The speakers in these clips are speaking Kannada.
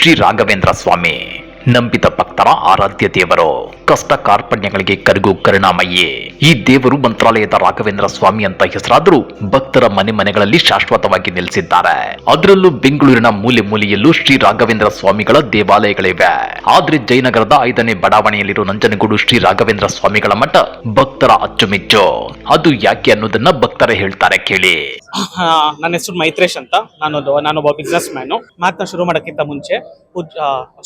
ಶ್ರೀ ರಾಘವೇಂದ್ರ ಸ್ವಾಮಿ. ನಂಬಿತ ಭಕ್ತರ ಆರಾಧ್ಯ ದೇವರು ಕಷ್ಟ ಕಾರ್ಪಣ್ಯಗಳಿಗೆ ಕರಗು ಕರುಣಾಮಯ್ಯೆ. ಈ ದೇವರು ಮಂತ್ರಾಲಯದ ರಾಘವೇಂದ್ರ ಸ್ವಾಮಿ ಅಂತ ಹೆಸರಾದರೂ ಭಕ್ತರ ಮನೆ ಮನೆಗಳಲ್ಲಿ ಶಾಶ್ವತವಾಗಿ ನೆಲೆಸಿದ್ದಾರೆ. ಅದರಲ್ಲೂ ಬೆಂಗಳೂರಿನ ಮೂಲೆ ಮೂಲೆಯಲ್ಲೂ ಶ್ರೀ ರಾಘವೇಂದ್ರ ಸ್ವಾಮಿಗಳ ದೇವಾಲಯಗಳಿವೆ. ಆದ್ರೆ ಜಯನಗರದ ಐದನೇ ಬಡಾವಣೆಯಲ್ಲಿರೋ ನಂಜನಗೂಡು ಶ್ರೀ ರಾಘವೇಂದ್ರ ಸ್ವಾಮಿಗಳ ಮಠ ಭಕ್ತರ ಅಚ್ಚುಮೆಚ್ಚು. ಅದು ಯಾಕೆ ಅನ್ನೋದನ್ನ ಭಕ್ತರೇ ಹೇಳ್ತಾರೆ ಕೇಳಿ. ನನ್ನ ಹೆಸರು ಮೈತ್ರೇಶ್ ಅಂತ. ನಾನೊಂದು, ನಾನೊಬ್ಬ ಬಿಸ್ನೆಸ್ ಮ್ಯಾನು ಮಾತನ್ನ ಶುರು ಮಾಡೋಕ್ಕಿಂತ ಮುಂಚೆ ಪೂಜ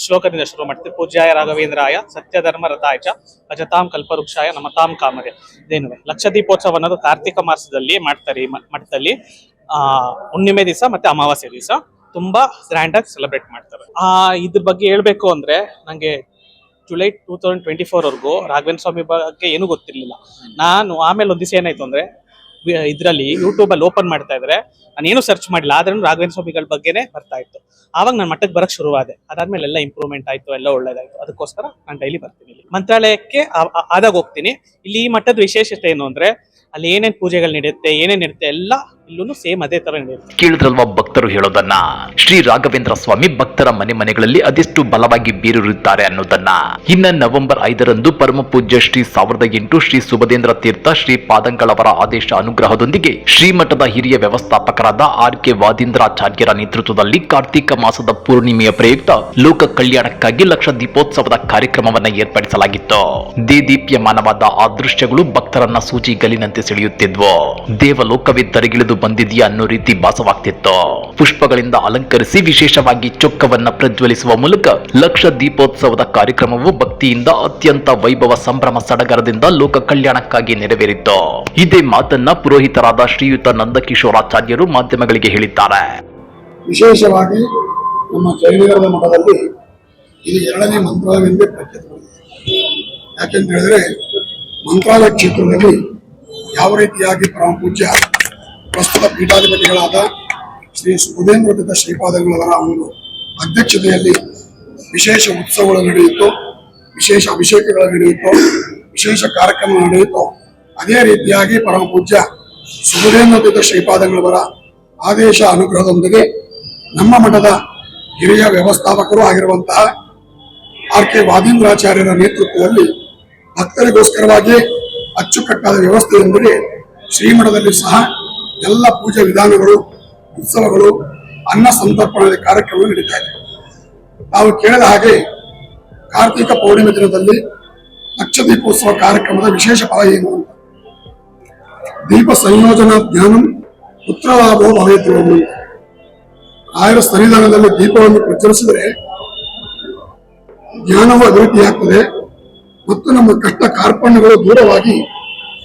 ಶ್ಲೋಕದಿಂದ ಶುರು ಮಾಡ್ತೀನಿ ಪೂಜ್ಯಾಯ ರಾಘವೇಂದ್ರಾಯ ಸತ್ಯಧರ್ಮ ರಥಾಯ ಅಜತಾಂ ಕಲ್ಪವೃಕ್ಷಾಯ ನಮತಾಂ ಕಾಮದೆ ಇದೇನುವೆ? ಲಕ್ಷ ದೀಪೋತ್ಸವ ಅನ್ನೋದು ಕಾರ್ತಿಕ ಮಾಸದಲ್ಲಿ ಮಾಡ್ತಾರೆ ಈ ಮಠದಲ್ಲಿ. ಆ, ಹುಣ್ಣಿಮೆ ದಿವಸ ಮತ್ತೆ ಅಮಾವಾಸ್ಯೆ ದಿವಸ ತುಂಬಾ ಗ್ರ್ಯಾಂಡ್ ಆಗಿ ಸೆಲೆಬ್ರೇಟ್ ಮಾಡ್ತಾರೆ. ಆ, ಇದ್ರ ಬಗ್ಗೆ ಹೇಳ್ಬೇಕು ಅಂದ್ರೆ ನಂಗೆ July two thousand twenty four ವರ್ಗು ರಾಘವೇಂದ್ರ ಸ್ವಾಮಿ ಬಗ್ಗೆ ಏನೂ ಗೊತ್ತಿರಲಿಲ್ಲ. ನಾನು ಆಮೇಲೆ ಒಂದು ಏನಾಯ್ತು ಅಂದ್ರೆ ಇದರಲ್ಲಿ ಯೂಟ್ಯೂಬ್ ಅಲ್ಲಿ ಓಪನ್ ಮಾಡ್ತಾ ಇದ್ರೆ. ನಾನು ಏನು ಸರ್ಚ್ ಮಾಡಿಲ್ಲ, ಆದ್ರೂ ರಾಘವೇಂದ್ರ ಸ್ವಾಮಿಗಳ ಬಗ್ಗೆನೇ ಬರ್ತಾ ಇತ್ತು. ಆವಾಗ ನಾನು ಮಟ್ಟಕ್ಕೆ ಬರಕ್ಕೆ ಶುರುವಾದೆ. ಅದಾದ್ಮೇಲೆ ಎಲ್ಲ ಇಂಪ್ರೂವ್ಮೆಂಟ್ ಆಯ್ತು, ಎಲ್ಲ ಒಳ್ಳೇದಾಯ್ತು. ಅದಕ್ಕೋಸ್ಕರ ನಾನು ಡೈಲಿ ಬರ್ತೀನಿ ಇಲ್ಲಿ. ಮಂತ್ರಾಲಯಕ್ಕೆ ಆದಾಗ ಹೋಗ್ತೀನಿ. ಇಲ್ಲಿ ಈ ಮಟ್ಟದ ವಿಶೇಷತೆ ಏನು ಅಂದರೆ, ಅಲ್ಲಿ ಏನೇನು ಪೂಜೆಗಳು ನಡೆಯುತ್ತೆ, ಏನೇನು ಇರುತ್ತೆ ಎಲ್ಲ ಇಲ್ಲೂ ಸೇಮ್ ಅದೇ ತರ ಕೇಳಿದ್ರಲ್ವಾ ಭಕ್ತರು ಹೇಳೋದನ್ನ? ಶ್ರೀ ರಾಘವೇಂದ್ರ ಸ್ವಾಮಿ ಭಕ್ತರ ಮನೆ ಮನೆಗಳಲ್ಲಿ ಅದೆಷ್ಟು ಬಲವಾಗಿ ಬೀರಿರುತ್ತಾರೆ ಅನ್ನೋದನ್ನ? ಇನ್ನ ನವೆಂಬರ್ ಐದರಂದು ಪರಮ ಪೂಜ್ಯ ಶ್ರೀ ಸಾವಿರದ ಎಂಟು ಶ್ರೀ ಸುಭದೇಂದ್ರ ತೀರ್ಥ ಶ್ರೀ ಪಾದಂಗಳವರ ಆದೇಶ ಅನುಗ್ರಹದೊಂದಿಗೆ ಶ್ರೀಮಠದ ಹಿರಿಯ ವ್ಯವಸ್ಥಾಪಕರಾದ ಆರ್ ಕೆ ವಾದೀಂದ್ರಾಚಾರ್ಯರ ನೇತೃತ್ವದಲ್ಲಿ ಕಾರ್ತಿಕ ಮಾಸದ ಪೂರ್ಣಿಮೆಯ ಪ್ರಯುಕ್ತ ಲೋಕ ಕಲ್ಯಾಣಕ್ಕಾಗಿ ಲಕ್ಷ ದೀಪೋತ್ಸವದ ಕಾರ್ಯಕ್ರಮವನ್ನ ಏರ್ಪಡಿಸಲಾಗಿತ್ತು. ದೇದೀಪ್ಯಮಾನವಾದ ಆ ದೃಶ್ಯಗಳು ಭಕ್ತರನ್ನ ಸೂಜಿಗಲಿನಂತೆ ಸೆಳೆಯುತ್ತಿದ್ವು. ದೇವಲೋಕವೇ ತರಗಿಳಿದು ಬಂದಿದೆಯಾ ಅನ್ನೋ ರೀತಿ ಭಾಸವಾಗ್ತಿತ್ತು. ಪುಷ್ಪಗಳಿಂದ ಅಲಂಕರಿಸಿ ವಿಶೇಷವಾಗಿ ಚೊಕ್ಕವನ್ನ ಪ್ರಜ್ವಲಿಸುವ ಮೂಲಕ ಲಕ್ಷ ದೀಪೋತ್ಸವದ ಕಾರ್ಯಕ್ರಮವು ಭಕ್ತಿಯಿಂದ ಅತ್ಯಂತ ವೈಭವ ಸಂಭ್ರಮ ಸಡಗರದಿಂದ ಲೋಕ ಕಲ್ಯಾಣಕ್ಕಾಗಿ ನೆರವೇರಿತ್ತು ಇದೇ ಮಾತನ್ನ ಪುರೋಹಿತರಾದ ಶ್ರೀಯುತ ನಂದಕಿಶೋರಾಚಾರ್ಯರು ಮಾಧ್ಯಮಗಳಿಗೆ ಹೇಳಿದ್ದಾರೆ. ವಿಶೇಷವಾಗಿ ನಮ್ಮ ಜೈನಗರದ ಮಠದಲ್ಲಿ ಇದು ಎರಡನೇ ಮಂತ್ರಾಲಯವೆಂದೇ ಯಾಕೆಂತ ಹೇಳಿದ್ರೆ ಮಂತ್ರಾಲಯ ಕ್ಷೇತ್ರದಲ್ಲಿ ಯಾವ ರೀತಿಯಾಗಿ ಪರಮ ಪೂಜ್ಯ ಪ್ರಸ್ತುತ ಪೀಠಾಧಿಪತಿಗಳಾದ ಶ್ರೀ ಉದೇಂದ್ರ ದತ್ತ ಶ್ರೀಪಾದಗಳವರ ಒಂದು ಅಧ್ಯಕ್ಷತೆಯಲ್ಲಿ ವಿಶೇಷ ಉತ್ಸವಗಳು ನಡೆಯಿತು, ವಿಶೇಷ ಅಭಿಷೇಕಗಳು ನಡೆಯಿತು, ವಿಶೇಷ ಕಾರ್ಯಕ್ರಮ ನಡೆಯಿತು. ಅದೇ ರೀತಿಯಾಗಿ ಪರಮ ಪೂಜ್ಯ ಸುಬುಧೇಂದ್ರ ದತ್ತ ಶ್ರೀಪಾದಗಳವರ ಆದೇಶ ಅನುಗ್ರಹದೊಂದಿಗೆ ನಮ್ಮ ಮಠದ ಹಿರಿಯ ವ್ಯವಸ್ಥಾಪಕರು ಆಗಿರುವಂತಹ ಆರ್ ಕೆ ವಾದೀಂದ್ರಾಚಾರ್ಯರ ನೇತೃತ್ವದಲ್ಲಿ ಭಕ್ತರಿಗೋಸ್ಕರವಾಗಿ ಅಚ್ಚುಕಟ್ಟಾದ ವ್ಯವಸ್ಥೆಯೊಂದಿಗೆ ಶ್ರೀಮಠದಲ್ಲಿ ಸಹ ಎಲ್ಲ ಪೂಜಾ ವಿಧಾನಗಳು, ಉತ್ಸವಗಳು, ಅನ್ನ ಸಂತರ್ಪಣೆ ಕಾರ್ಯಕ್ರಮಗಳು ನಡೀತಾ ಇದೆ. ನಾವು ಕೇಳಿದ ಹಾಗೆ ಕಾರ್ತಿಕ ಪೌರ್ಣಿಮೆ ದಿನದಲ್ಲಿ ಲಕ್ಷ ದೀಪೋತ್ಸವ ಕಾರ್ಯಕ್ರಮದ ವಿಶೇಷ ಫಲ ಏನು ಅಂತ. ದೀಪ ಸಂಯೋಜನಾ ಜ್ಞಾನಂ ಪುತ್ರಲಾಭೋ ಭವೇತು ಅಂತ ಆಯರ ಸನ್ನಿಧಾನದಲ್ಲಿ ದೀಪವನ್ನು ಪ್ರಚರಿಸಿದರೆ ಜ್ಞಾನವು ಅಭಿವೃದ್ಧಿಯಾಗ್ತದೆ ಮತ್ತು ನಮ್ಮ ಕಷ್ಟ ಕಾರ್ಪಣ್ಯಗಳು ದೂರವಾಗಿ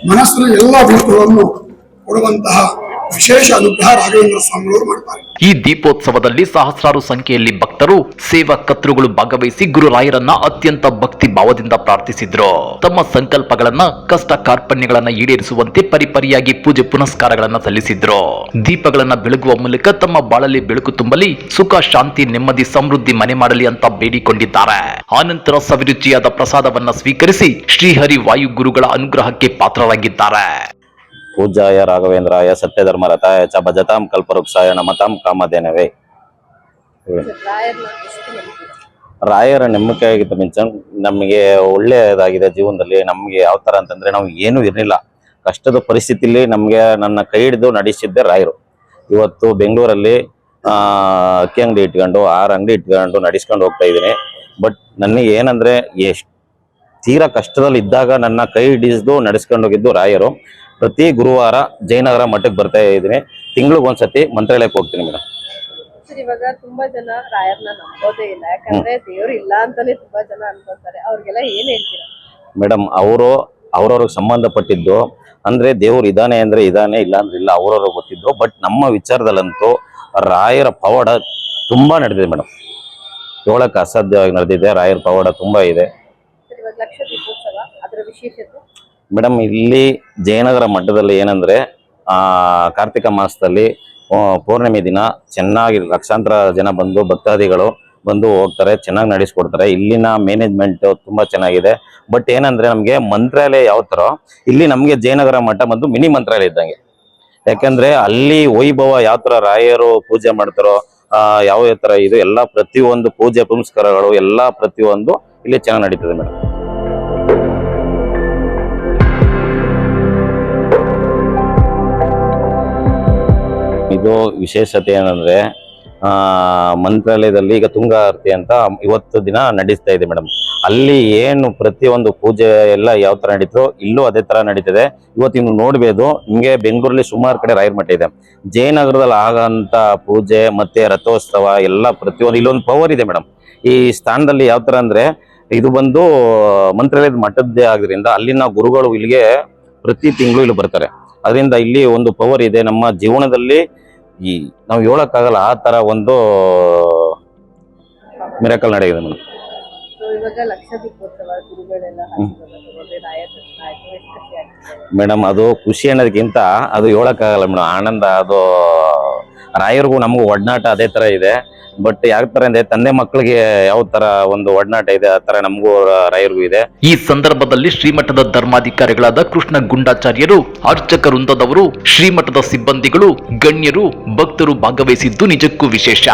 ಮನಸ್ಸಿನ ಎಲ್ಲಾ ಭೂತಗಳನ್ನು ಕೊಡುವಂತಹ ವಿಶೇಷ ಅನುಗ್ರಹ ರಾಘವೇಂದ್ರ ಸ್ವಾಮಿಗಳು ಮಾಡ್ತಾರೆ. ಈ ದೀಪೋತ್ಸವದಲ್ಲಿ ಸಹಸ್ರಾರು ಸಂಖ್ಯೆಯಲ್ಲಿ ಭಕ್ತರು, ಸೇವಾ ಕರ್ತೃಗಳು ಭಾಗವಹಿಸಿ ಗುರುರಾಯರನ್ನ ಅತ್ಯಂತ ಭಕ್ತಿ ಭಾವದಿಂದ ಪ್ರಾರ್ಥಿಸಿದ್ರು. ತಮ್ಮ ಸಂಕಲ್ಪಗಳನ್ನ, ಕಷ್ಟ ಕಾರ್ಪಣ್ಯಗಳನ್ನ ಈಡೇರಿಸುವಂತೆ ಪರಿಪರಿಯಾಗಿ ಪೂಜೆ ಪುನಸ್ಕಾರಗಳನ್ನ ಸಲ್ಲಿಸಿದ್ರು. ದೀಪಗಳನ್ನ ಬೆಳಗುವ ಮೂಲಕ ತಮ್ಮ ಬಾಳಲ್ಲಿ ಬೆಳಕು ತುಂಬಲಿ, ಸುಖ, ಶಾಂತಿ, ನೆಮ್ಮದಿ, ಸಮೃದ್ಧಿ ಮನೆ ಮಾಡಲಿ ಅಂತ ಬೇಡಿಕೊಂಡಿದ್ದಾರೆ. ಆನಂತರ ಸವಿರುಚಿಯಾದ ಪ್ರಸಾದವನ್ನ ಸ್ವೀಕರಿಸಿ ಶ್ರೀಹರಿ ವಾಯುಗುರುಗಳ ಅನುಗ್ರಹಕ್ಕೆ ಪಾತ್ರರಾಗಿದ್ದಾರೆ. ಪೂಜ್ಯಾಯ ರಾಘವೇಂದ್ರಾಯ ಸತ್ಯಧರ್ಮ ರಥಾಯ ಚ ಭಜತಾಂ ಕಲ್ಪವೃಕ್ಷಾಯ ನಮತಾಂ ಕಾಮಧೇನವೇ. ರಾಯರ ನಂಬಿಕೆಯಾಗಿದ್ದ ಮಿಂಚ ನಮಗೆ ಒಳ್ಳೆಯದಾಗಿದೆ ಜೀವನದಲ್ಲಿ. ನಮಗೆ ಯಾವ ಥರ ಅಂತಂದ್ರೆ ನಾವು ಏನೂ ಇರಲಿಲ್ಲ. ಕಷ್ಟದ ಪರಿಸ್ಥಿತಿಲಿ ನಮಗೆ ನನ್ನ ಕೈ ಹಿಡಿದು ನಡೆಸಿದ್ದೆ ರಾಯರು. ಇವತ್ತು ಬೆಂಗಳೂರಲ್ಲಿ ಅಕ್ಕಿ ಅಂಗಡಿ ಇಟ್ಕೊಂಡು, ಆರು ಅಂಗಡಿ ಇಟ್ಕೊಂಡು ನಡೆಸ್ಕೊಂಡು ಹೋಗ್ತಾ ಇದ್ದೀನಿ. ಬಟ್ ನನಗೆ ಏನಂದ್ರೆ ಎಷ್ಟು ತೀರಾ ಕಷ್ಟದಲ್ಲಿ ಇದ್ದಾಗ ನನ್ನ ಕೈ ಹಿಡಿಸಿದು ನಡೆಸ್ಕೊಂಡು ಹೋಗಿದ್ದು ರಾಯರು. ಪ್ರತಿ ಗುರುವಾರ ಜಯನಗರ ಮಠಕ್ಕೆ ಬರ್ತಾ ಇದ್ದೀನಿ. ತಿಂಗಳಿಗೆ ಒಂದ್ಸತಿ ಮಂತ್ರಾಲಯಕ್ಕೆ ಹೋಗ್ತೀನಿ ಮೇಡಮ್. ಸರ್ ಇವಾಗ ತುಂಬಾ ಜನ ರಾಯರ್ನ ನಂಬೋದೇ ಇಲ್ಲ. ಯಾಕಂದ್ರೆ ದೇವ್ರು ಇಲ್ಲ ಅಂತಾನೆ ತುಂಬಾ ಜನ ಅನ್ಕೊಂತಾರೆ. ಅವ್ರಿಗೆಲ್ಲ ಏನ್ ಹೇಳ್ತೀರಾ? ಮೇಡಮ್ ಅವರು ಅವ್ರವ್ರಿಗೆ ಸಂಬಂಧಪಟ್ಟಿದ್ದು ಅಂದ್ರೆ ದೇವ್ರು ಇದಾನೆ ಅಂದ್ರೆ ಇದಾನೆ ಇಲ್ಲ ಅಂದ್ರೆ ಇಲ್ಲ ಅವ್ರವ್ರಿಗೆ ಗೊತ್ತಿದ್ದು ಬಟ್ ನಮ್ಮ ವಿಚಾರದಲ್ಲಂತೂ ರಾಯರ ಪವಾಡ ತುಂಬಾ ನಡೆದಿದೆ ಮೇಡಮ್. ಹೇಳಕ್ ಅಸಾಧ್ಯವಾಗಿ ನಡೆದಿದೆ ರಾಯರ ಪವಾಡ ತುಂಬಾ ಇದೆ. ಸರ್ ಇವಾಗ ಲಕ್ಷ ದೀಪೋತ್ಸವ ಅದರ ವಿಶೇಷತೆ? ಮೇಡಮ್ ಇಲ್ಲಿ ಜಯನಗರ ಮಠದಲ್ಲಿ ಏನಂದ್ರೆ ಆ ಕಾರ್ತಿಕ ಮಾಸದಲ್ಲಿ ಪೌರ್ಣಿಮೆ ದಿನ ಚೆನ್ನಾಗಿ ಲಕ್ಷಾಂತರ ಜನ ಬಂದು ಭಕ್ತಾದಿಗಳು ಬಂದು ಹೋಗ್ತಾರೆ ಚೆನ್ನಾಗಿ ನಡೆಸ್ಕೊಡ್ತಾರೆ. ಇಲ್ಲಿನ ಮ್ಯಾನೇಜ್ಮೆಂಟ್ ತುಂಬಾ ಚೆನ್ನಾಗಿದೆ. ಬಟ್ ಏನಂದ್ರೆ ನಮ್ಗೆ ಮಂತ್ರಾಲಯ ಯಾವ ತರ ಇಲ್ಲಿ ನಮಗೆ ಜಯನಗರ ಮಠ ಮತ್ತು ಮಿನಿ ಮಂತ್ರಾಲಯ ಇದ್ದಂಗೆ. ಯಾಕಂದ್ರೆ ಅಲ್ಲಿ ವೈಭವ ಯಾವ ತರ ರಾಯರು ಪೂಜೆ ಮಾಡ್ತಾರೋ ಆ, ಯಾವ ತರ ಇದು ಎಲ್ಲ ಪ್ರತಿಯೊಂದು ಪೂಜೆ ಪುನಸ್ಕಾರಗಳು ಎಲ್ಲ ಪ್ರತಿಯೊಂದು ಇಲ್ಲಿ ಚೆನ್ನಾಗಿ ನಡೀತದೆ ಮೇಡಮ್. ಇದು ವಿಶೇಷತೆ ಏನಂದ್ರೆ ಮಂತ್ರಾಲಯದಲ್ಲಿ ಈಗ ತುಂಗ ಆರತಿ ಅಂತ ಇವತ್ತು ದಿನ ನಡೀತಾ ಇದೆ ಮೇಡಮ್. ಅಲ್ಲಿ ಏನು ಪ್ರತಿಯೊಂದು ಪೂಜೆ ಎಲ್ಲ ಯಾವ ತರ ನಡೀತೋ ಇಲ್ಲೂ ಅದೇ ತರ ನಡೀತದೆ. ಇವತ್ತು ನೀವು ನೋಡ್ಬೋದು, ನಿಮಗೆ ಬೆಂಗಳೂರಲ್ಲಿ ಸುಮಾರು ಕಡೆ ರಾಯರ ಮಠ ಇದೆ. ಜಯನಗರದಲ್ಲಿ ಆಗಂತ ಪೂಜೆ ಮತ್ತೆ ರಥೋತ್ಸವ ಎಲ್ಲ ಪ್ರತಿಯೊಂದು, ಇಲ್ಲೊಂದು ಪವರ್ ಇದೆ ಮೇಡಮ್. ಈ ಸ್ಥಾನದಲ್ಲಿ ಯಾವ ತರ ಅಂದ್ರೆ, ಇದು ಬಂದು ಮಂತ್ರಾಲಯದ ಮಠದ್ದೇ ಆದ್ರಿಂದ ಅಲ್ಲಿನ ಗುರುಗಳು ಇಲ್ಲಿಗೆ ಪ್ರತಿ ತಿಂಗಳು ಇಲ್ಲಿ ಬರ್ತಾರೆ. ಅದರಿಂದ ಇಲ್ಲಿ ಒಂದು ಪವರ್ ಇದೆ. ನಮ್ಮ ಜೀವನದಲ್ಲಿ ಈ ನಾವು ಹೇಳೋಕ್ಕಾಗಲ್ಲ ಆ ತರ ಒಂದು ಮಿರಕಲ್ ನಡೆಯಿದೆ ಮೇಡಮ್. ಮೇಡಮ್ ಅದು ಖುಷಿ ಅನ್ನೋದಕ್ಕಿಂತ ಅದು ಹೇಳೋಕ್ಕಾಗಲ್ಲ ಮೇಡಮ್ ಆನಂದ ಅದು ರಾಯರಿಗೂ ನಮಗೂ ಒಡನಾಟ ಅದೇ ತರ ಇದೆ. ಬಟ್ ಯಾವ ತರ ಅಂದ್ರೆ ತಂದೆ ಮಕ್ಕಳಿಗೆ ಯಾವ ತರ ಒಂದು ಒಡನಾಟ ಇದೆ, ಆ ತರ ನಮಗೂ ರಾಯರಿಗೂ ಇದೆ. ಈ ಸಂದರ್ಭದಲ್ಲಿ ಶ್ರೀಮಠದ ಧರ್ಮಾಧಿಕಾರಿಗಳಾದ ಕೃಷ್ಣ ಗುಂಡಾಚಾರ್ಯರು, ಅರ್ಚಕ ವೃಂದದವರು, ಶ್ರೀಮಠದ ಸಿಬ್ಬಂದಿಗಳು, ಗಣ್ಯರು, ಭಕ್ತರು ಭಾಗವಹಿಸಿದ್ದು ನಿಜಕ್ಕೂ ವಿಶೇಷ.